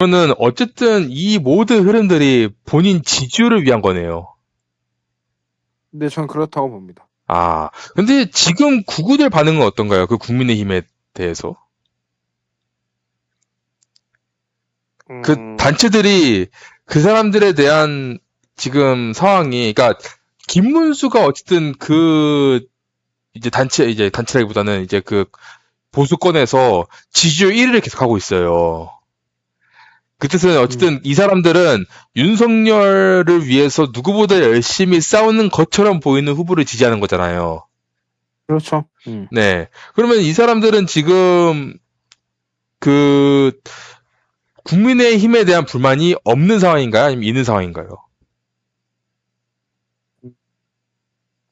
그러면은 어쨌든 이 모든 흐름들이 본인 지지율을 위한 거네요. 네, 전 그렇다고 봅니다. 아, 근데 지금 구구들 반응은 어떤가요? 그 국민의힘에 대해서? 그 음, 단체들이 그 사람들에 대한 지금 상황이, 그러니까 김문수가 어쨌든 그 이제 단체 이제 단체라기보다는 이제 그 보수권에서 지지율 1위를 계속하고 있어요. 그 뜻은 어쨌든 이 사람들은 윤석열을 위해서 누구보다 열심히 싸우는 것처럼 보이는 후보를 지지하는 거잖아요. 그렇죠. 음. 네. 그러면 이 사람들은 지금 그 국민의 힘에 대한 불만이 없는 상황인가요? 아니면 있는 상황인가요?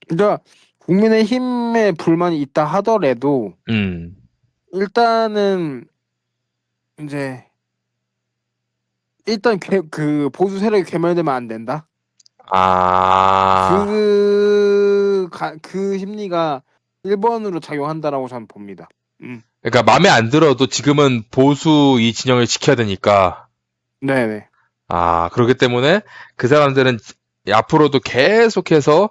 그러니까 국민의 힘에 불만이 있다 하더라도 음. 일단은 이제 일단 괴, 그 보수 세력이 괴멸되면 안 된다. 아. 그, 가, 그 심리가 1번으로 작용한다라고 저는 봅니다. 그러니까 마음에 안 들어도 지금은 보수 이 진영을 지켜야 되니까 네네. 아, 그렇기 때문에 그 사람들은 앞으로도 계속해서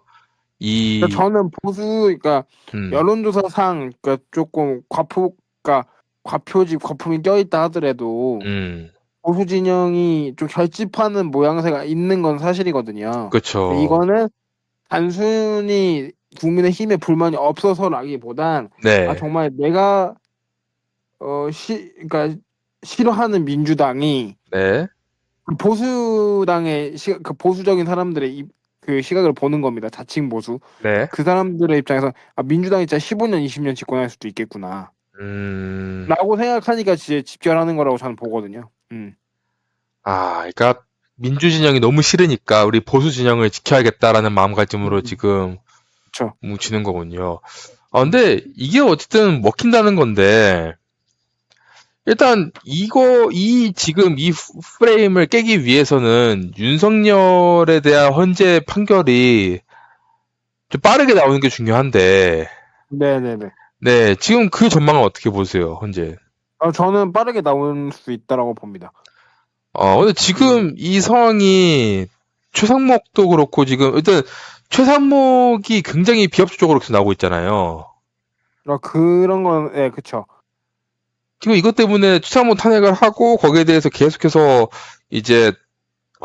이 그러니까 저는 보수, 그러니까 음, 여론조사상 그러니까 조금 과포가 과표집 거품이 껴 있다 하더라도 음, 보수 진영이 좀 결집하는 모양새가 있는 건 사실이거든요. 그렇죠. 이거는 단순히 국민의 힘에 불만이 없어서라기보단 네. 아 정말 내가 어 시 그러니까 싫어하는 민주당이 네. 그 보수당의 시, 그 보수적인 사람들의 이, 그 시각을 보는 겁니다. 자칭 보수 네. 그 사람들의 입장에서 아 민주당이 진짜 15년 20년 집권할 수도 있겠구나 음. 라고 생각하니까 진짜 집결하는 거라고 저는 보거든요. 음. 아, 그러니까 민주 진영이 너무 싫으니까 우리 보수 진영을 지켜야겠다라는 마음가짐으로 음. 지금 그쵸. 뭉치는 거군요. 아, 근데 이게 어쨌든 먹힌다는 건데 일단 이거 이 지금 이 프- 프레임을 깨기 위해서는 윤석열에 대한 헌재 판결이 좀 빠르게 나오는 게 중요한데 네네네. 네, 지금 그 전망은 어떻게 보세요, 헌재? 어, 저는 빠르게 나올 수 있다라고 봅니다. 어, 근데 지금 이 상황이 최상목도 그렇고 지금 일단 최상목이 굉장히 비협조적으로 계속 나오고 있잖아요. 어, 그런 건, 예, 그쵸. 지금 이것 때문에 최상목 탄핵을 하고 거기에 대해서 계속해서 이제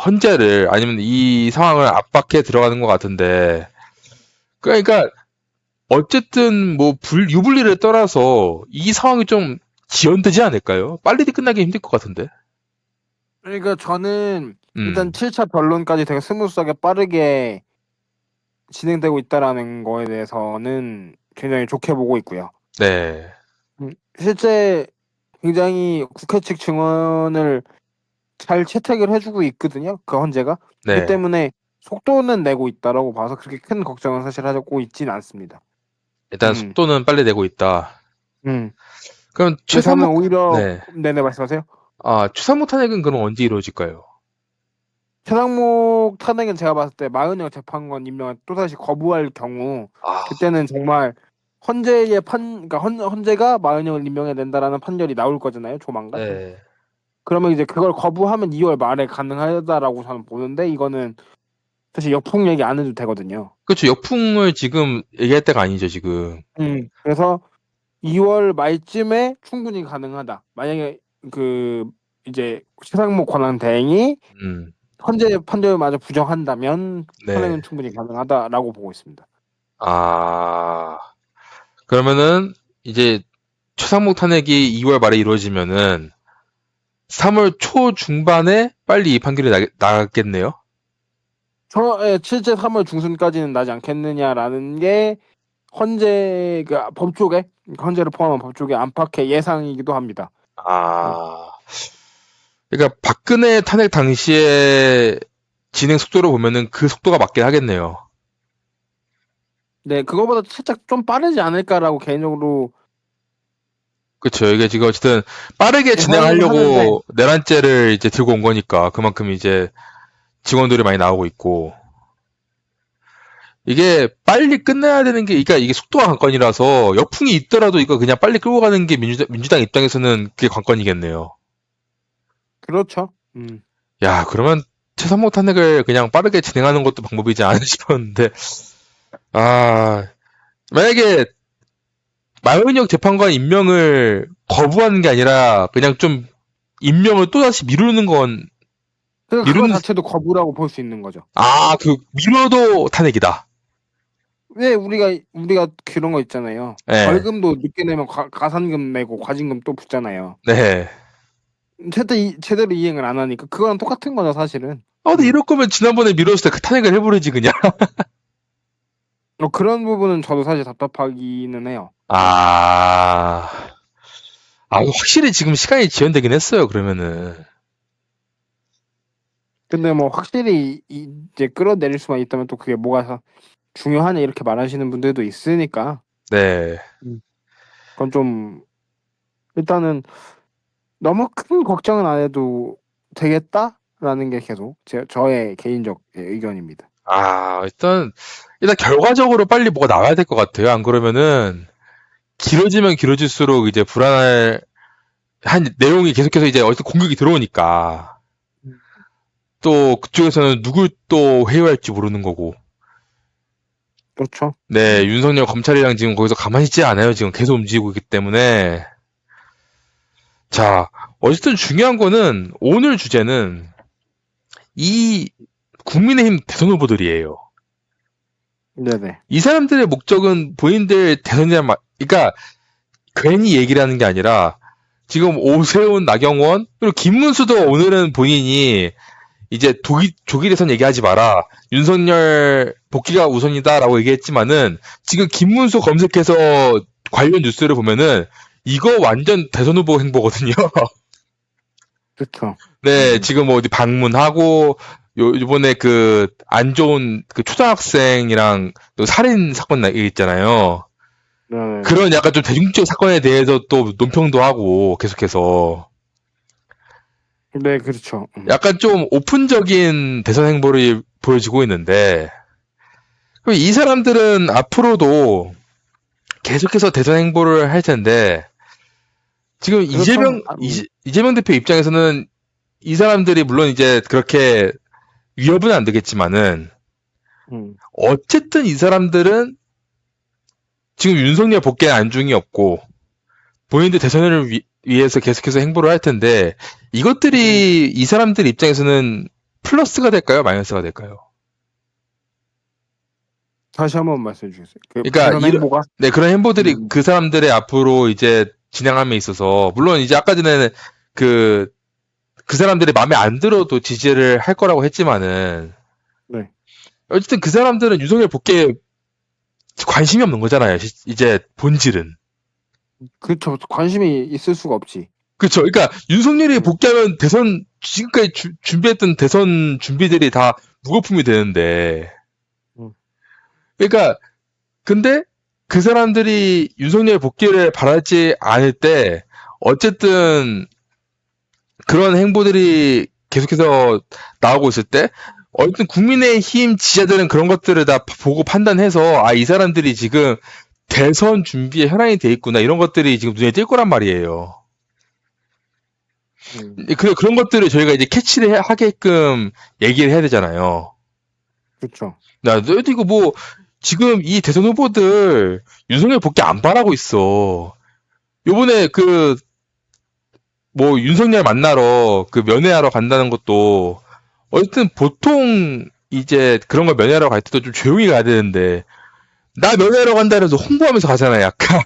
헌재를 아니면 이 상황을 압박해 들어가는 것 같은데 그러니까 어쨌든 뭐 불, 유불리를 떠나서 이 상황이 좀 지연되지 않을까요? 빨리 끝나기 힘들 것 같은데. 그러니까 저는 음, 일단 7차 변론까지 되게 스무스하게 빠르게 진행되고 있다라는 거에 대해서는 굉장히 좋게 보고 있고요. 네. 실제 굉장히 국회 측 증언을 잘 채택을 해주고 있거든요. 그 헌재가. 네. 그 때문에 속도는 내고 있다라고 봐서 그렇게 큰 걱정은 사실 하고 있진 않습니다. 일단 음. 속도는 빨리 내고 있다. 음. 그럼 저는 최상목 오히려 네. 네 네 말씀하세요. 아, 최상목 탄핵은 그럼 언제 이루어질까요? 최상목 탄핵은 제가 봤을 때 마흔영 재판관 임명을 또다시 거부할 경우 아, 그때는 정말 헌재의 판 그러니까 헌, 헌재가 마흔영을 임명해야 된다라는 판결이 나올 거잖아요 조만간 네. 그러면 이제 그걸 거부하면 2월 말에 가능하다라고 저는 보는데 이거는 사실 역풍 얘기 안 해도 되거든요 그렇죠. 역풍을 지금 얘기할 때가 아니죠, 지금. 음 그래서 2월 말쯤에 충분히 가능하다 만약에 그 이제 최상목 권한 대행이 음, 헌재 판결마저 부정한다면 네. 탄핵은 충분히 가능하다라고 보고 있습니다. 아, 그러면은 이제 최상목 탄핵이 2월 말에 이루어지면은 3월 초 중반에 빨리 이 판결이 나, 나겠네요. 저 예, 실제 3월 중순까지는 나지 않겠느냐라는 게 헌재 그 법조계 헌재를 포함한 법조계 안팎의 예상이기도 합니다. 아, 그러니까 박근혜 탄핵 당시에 진행 속도로 보면은 그 속도가 맞긴 하겠네요. 네, 그거보다 살짝 좀 빠르지 않을까라고 개인적으로 그쵸. 이게 지금 어쨌든 빠르게 네, 진행하려고 내란죄를 이제 들고 온 거니까 그만큼 이제 직원들이 많이 나오고 있고. 이게 빨리 끝내야 되는 게, 그러니까 이게 속도가 관건이라서 역풍이 있더라도 이거 그냥 빨리 끌고 가는 게 민주당, 민주당 입장에서는 그게 관건이겠네요. 그렇죠. 음. 야, 그러면 최선목 탄핵을 그냥 빠르게 진행하는 것도 방법이지 않나 싶었는데, 아, 만약에 마현역 재판관 임명을 거부하는 게 아니라 그냥 좀 임명을 또다시 미루는 건, 그러니까 그거 이런- 자체도 거부라고 볼 수 있는 거죠. 아, 그, 미뤄도 탄핵이다. 왜 우리가 우리가 그런 거 있잖아요. 네. 벌금도 늦게 내면 가, 가산금 내고 과징금 또 붙잖아요. 네. 제대로, 이- 제대로 이행을 안 하니까 그거랑 똑같은 거죠 사실은. 아, 근데 이럴 거면 지난번에 미뤘을 때그 탄핵을 해버리지, 그냥. 어, 그런 부분은 저도 사실 답답하기는 해요. 아, 아, 확실히 지금 시간이 지연되긴 했어요, 그러면은. 근데 뭐 확실히 이- 이제 끌어내릴 수만 있다면 또 그게 뭐가 사- 중요하냐 이렇게 말하시는 분들도 있으니까 네. 그건 좀 일단은 너무 큰 걱정은 안 해도 되겠다라는 게 계속 제 저의 개인적 의견입니다. 아, 일단, 일단 결과적으로 빨리 뭐가 나와야 될 것 같아요. 안 그러면은, 길어지면 길어질수록 이제 불안할, 한 내용이 계속해서 이제 어디서 공격이 들어오니까, 음. 또 그쪽에서는 누굴 또 회유할지 모르는 거고. 그렇죠. 네, 윤석열 검찰이랑 지금 거기서 가만히 있지 않아요. 지금 계속 움직이고 있기 때문에. 자, 어쨌든 중요한 거는 오늘 주제는 이 국민의힘 대선 후보들이에요. 네네. 이 사람들의 목적은 본인들 대선이란 말, 그러니까 괜히 얘기를 하는 게 아니라 지금 오세훈, 나경원, 그리고 김문수도 오늘은 본인이 이제 조기 대선 얘기하지 마라. 윤석열 복귀가 우선이다라고 얘기했지만은 지금 김문수 검색해서 관련 뉴스를 보면은 이거 완전 대선 후보 행보거든요. 그렇죠. 네, 음. 지금 뭐 어디 방문하고 요 이번에 그 안 좋은 그 초등학생이랑 또 살인 사건 나 있잖아요. 네. 그런 약간 좀 대중적 사건에 대해서 또 논평도 하고 계속해서 네, 그렇죠. 음. 약간 좀 오픈적인 대선 행보를 보여주고 있는데 그럼 이 사람들은 앞으로도 계속해서 대선 행보를 할 텐데 지금 그렇죠. 이재명 아, 음. 이재- 이재명 대표 입장에서는 이 사람들이 물론 이제 그렇게 위협은 안 되겠지만은 음. 어쨌든 이 사람들은 지금 윤석열 복귀에 안중이 없고 본인들 대선을 위, 위해서 계속해서 행보를 할 텐데 이것들이 이 사람들 입장에서는 플러스가 될까요? 마이너스가 될까요? 다시 한번 말씀해 주겠어요. 그 그러니까 그런 행보가 네, 그런 행보들이 음. 그 사람들의 앞으로 이제 진행함에 있어서 물론 이제 아까 전에는 그, 그 사람들이 마음에 안 들어도 지지를 할 거라고 했지만은 네. 어쨌든 그 사람들은 윤석열 복귀에 관심이 없는 거잖아요. 시- 이제 본질은. 그렇죠. 관심이 있을 수가 없지. 그렇죠. 그러니까 윤석열이 음. 복귀하면 대선 지금까지 주- 준비했던 대선 준비들이 다 무거품이 되는데. 음. 그러니까 근데 그 사람들이 윤석열 복귀를 바라지 않을 때 어쨌든 그런 행보들이 계속해서 나오고 있을 때 어쨌든 국민의힘 지지자들은 그런 것들을 다 보고 판단해서 아 이 사람들이 지금 대선 준비에 현황이 돼 있구나 이런 것들이 지금 눈에 띌 거란 말이에요. 음. 그, 그런 것들을 저희가 이제 캐치를 해- 하게끔 얘기를 해야 되잖아요. 그렇죠. 나, 이거 뭐, 지금 이 대선 후보들 윤석열 복귀 안 바라고 있어. 요번에 그, 뭐, 윤석열 만나러 그 면회하러 간다는 것도, 어쨌든 보통 이제 그런 걸 면회하러 갈 때도 좀 조용히 가야 되는데, 나 면회하러 간다 해서 홍보하면서 가잖아, 약간.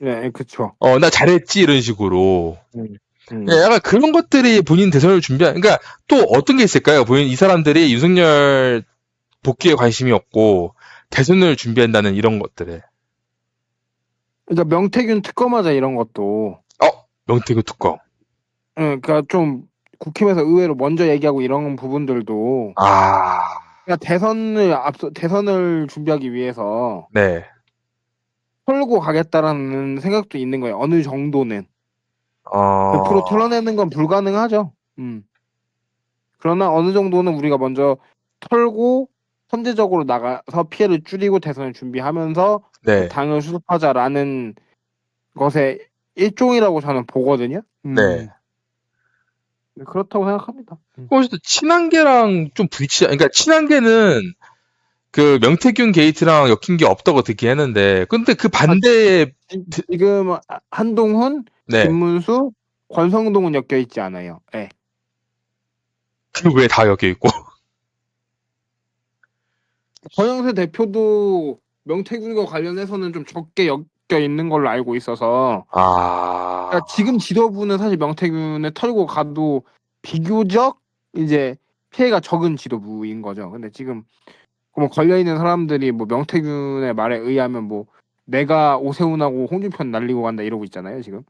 네, 그렇죠. 어, 나 잘했지, 이런 식으로. 음. 예, 약간 그런 것들이 본인 대선을 준비한, 그러니까 또 어떤 게 있을까요? 본인 이 사람들이 윤석열 복귀에 관심이 없고 대선을 준비한다는 이런 것들에. 그러니까 명태균 특검하자 이런 것도 어, 명태균 특검. 예, 그러니까 좀 국힘에서 의외로 먼저 얘기하고 이런 부분들도 아, 그러니까 대선을 앞서 대선을 준비하기 위해서 네. 털고 가겠다라는 생각도 있는 거예요. 어느 정도는 어, 100% 털어내는 건 불가능하죠. 음. 그러나 어느 정도는 우리가 먼저 털고 선제적으로 나가서 피해를 줄이고 대선을 준비하면서 네. 당을 수습하자라는 것의 일종이라고 저는 보거든요. 음. 네. 네, 그렇다고 생각합니다. 음. 어쨌든 친한계랑 좀 부딪히자. 그러니까 친한계는 그 명태균 게이트랑 엮인 게 없다고 듣긴 했는데, 근데 그 반대에 지금 아, 한동훈, 네, 김문수, 권성동은 엮여 있지 않아요. 예. 그왜 다 엮여 있고? 권영세 대표도 명태균과 관련해서는 좀 적게 엮여 있는 걸로 알고 있어서 아, 그러니까 지금 지도부는 사실 명태균을 털고 가도 비교적 이제 피해가 적은 지도부인 거죠. 근데 지금 뭐 걸려 있는 사람들이 뭐 명태균의 말에 의하면 뭐 내가 오세훈하고 홍준표 날리고 간다 이러고 있잖아요 지금.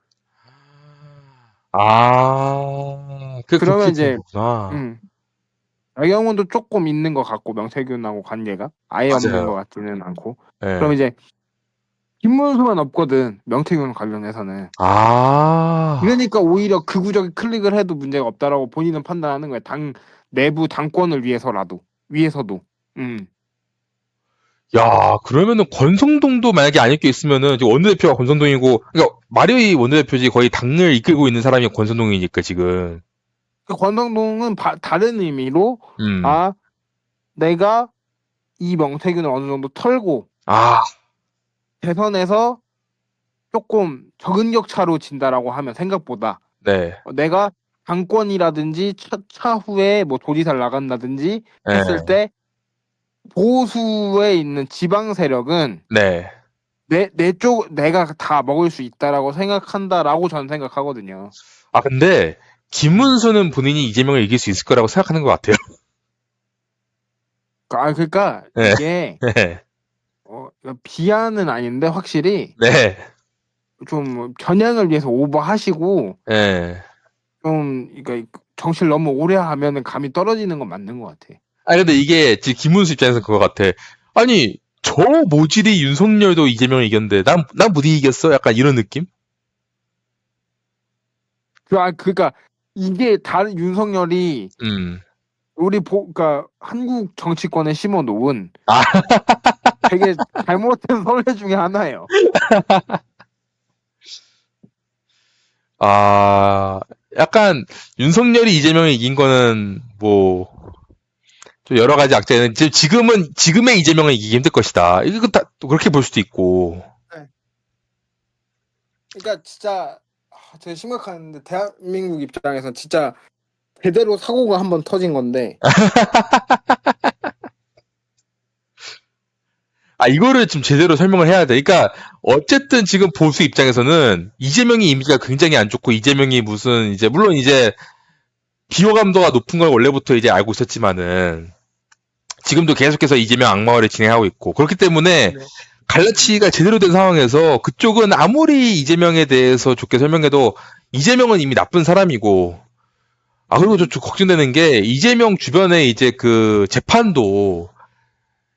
아, 그 그러면 이제. 음. 나경원도 조금 있는 것 같고 명태균하고 관계가 아예 없는 맞아요. 것 같지는 않고. 네. 그럼 이제 김문수만 없거든 명태균 관련해서는. 아, 그러니까 오히려 그 구적에 클릭을 해도 문제가 없다라고 본인은 판단하는 거예요. 당 내부 당권을 위해서라도 위해서도. 음. 야, 그러면은 권성동도 만약에 안 엮여 있으면은 지금 원내대표가 권성동이고, 그러니까 마리오이 원내대표지 거의 당을 이끌고 있는 사람이 권성동이니까 지금. 그 권성동은 바- 다른 의미로 음. 아 내가 이 명태균을 어느 정도 털고 아, 대선에서 조금 적은 격차로 진다라고 하면 생각보다 네. 어, 내가 당권이라든지 차, 차후에 뭐 도지사를 나간다든지 네. 했을 때 보수에 있는 지방 세력은 네. 내 내 쪽 내가 다 먹을 수 있다라고 생각한다라고 저는 생각하거든요. 아, 근데 김문수는 본인이 이재명을 이길 수 있을 거라고 생각하는 것 같아요. 아 그러니까 네. 이게 네. 어, 비하는 아닌데 확실히 네. 좀 겨냥을 위해서 오버하시고 네. 좀 그러니까 정치를 너무 오래 하면은 감이 떨어지는 건 맞는 것 같아. 아, 근데 이게 지금 김문수 입장에서 그거 같아. 아니, 저 모질이 윤석열도 이재명을 이겼는데, 난, 난못 이겼어? 약간 이런 느낌? 그, 아, 그러니까 이게 다른 윤석열이 음. 우리 보, 그러니까 한국 정치권에 심어 놓은 아. 되게 잘못된 선례 중에 하나예요. 아, 약간 윤석열이 이재명을 이긴 거는 뭐, 좀 여러 가지 악재는 지금 지금은 지금의 이재명을 이기기 힘들 것이다. 이거 다또 그렇게 볼 수도 있고. 그러니까 진짜 아, 되게 심각한데 대한민국 입장에서 진짜 제대로 사고가 한 번 터진 건데 아, 이거를 좀 제대로 설명을 해야 돼. 그러니까 어쨌든 지금 보수 입장에서는 이재명이 이미지가 굉장히 안 좋고 이재명이 무슨 이제 물론 이제 비호감도가 높은 걸 원래부터 이제 알고 있었지만은 지금도 계속해서 이재명 악마화를 진행하고 있고 그렇기 때문에 네. 갈라치기가 제대로 된 상황에서 그쪽은 아무리 이재명에 대해서 좋게 설명해도 이재명은 이미 나쁜 사람이고 아 그리고 저, 저 걱정되는 게 이재명 주변에 이제 그 재판도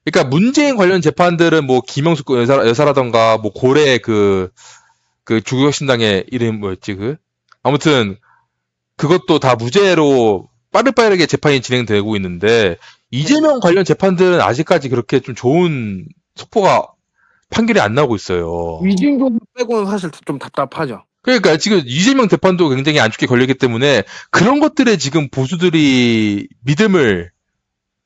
그러니까 문재인 관련 재판들은 뭐 김영수 여사, 여사라던가 뭐 고래 그, 그 주국혁신당의 이름 뭐였지 그 아무튼 그것도 다 무죄로 빠르빠르게 재판이 진행되고 있는데 이재명 관련 재판들은 아직까지 그렇게 좀 좋은 속보가 판결이 안 나오고 있어요. 위증금 빼고는 사실 좀 답답하죠. 그러니까 지금 이재명 재판도 굉장히 안 좋게 걸리기 때문에 그런 것들에 지금 보수들이 믿음을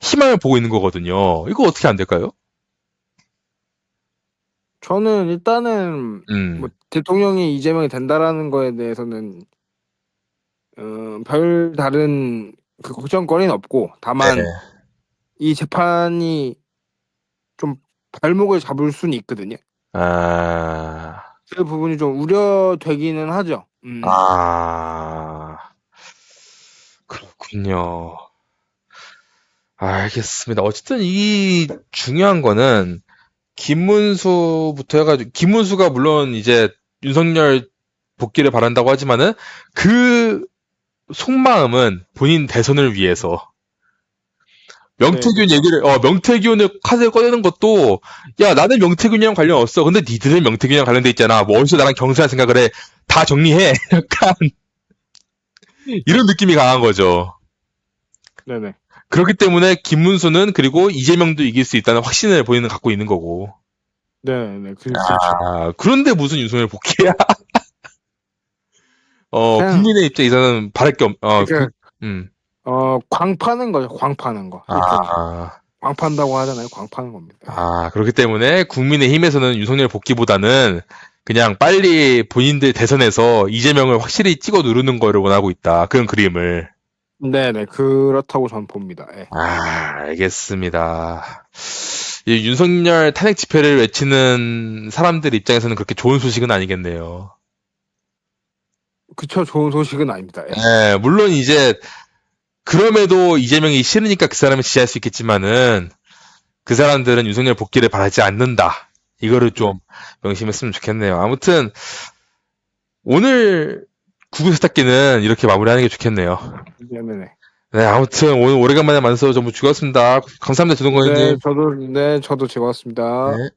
희망을 보고 있는 거거든요. 이거 어떻게 안 될까요? 저는 일단은 음. 뭐 대통령이 이재명이 된다라는 거에 대해서는 어, 별 다른 그 걱정거리는 없고 다만 네. 이 재판이 좀 발목을 잡을 수는 있거든요. 아, 그 부분이 좀 우려되기는 하죠. 음. 아, 그렇군요. 알겠습니다. 어쨌든 이 중요한 거는 김문수부터 해가지고 김문수가 물론 이제 윤석열 복귀를 바란다고 하지만은 그 속마음은 본인 대선을 위해서 명태균 네, 얘기를 어 명태균을 카드에 꺼내는 것도 야 나는 명태균이랑 관련 없어. 근데 니들은 명태균이랑 관련돼 있잖아. 뭐 어디서 나랑 경수할 생각을 해. 다 정리해. 약간 이런 느낌이 강한 거죠. 네네. 그렇기 때문에 김문수는 그리고 이재명도 이길 수 있다는 확신을 본인은 갖고 있는 거고 네 네. 그, 아, 그런데 무슨 윤석열 복귀야 어, 그냥- 국민의 입장에서는 바랄 게 없, 어, 그, 음. 어, 광 파는 거죠. 광 파는 거. 아, 광 판다고 하잖아요. 광 파는 겁니다. 아, 그렇기 때문에 국민의 힘에서는 윤석열 복귀보다는 그냥 빨리 본인들 대선에서 이재명을 확실히 찍어 누르는 거를 원하고 있다. 그런 그림을. 네네 그렇다고 저는 봅니다. 예. 아, 알겠습니다. 이 윤석열 탄핵 집회를 외치는 사람들 입장에서는 그렇게 좋은 소식은 아니겠네요. 그쵸 좋은 소식은 아닙니다. 예. 예, 물론 이제 그럼에도 이재명이 싫으니까 그 사람을 지지할 수 있겠지만은 그 사람들은 윤석열 복귀를 바라지 않는다. 이거를 좀 명심했으면 좋겠네요. 아무튼 오늘 구글 세탁기는 이렇게 마무리하는 게 좋겠네요. 네네네. 네, 아무튼 오늘 오래간만에 만나서 전부 즐거웠습니다. 감사합니다, 조동건님. 네 저도 네 저도 즐거웠습니다. 네.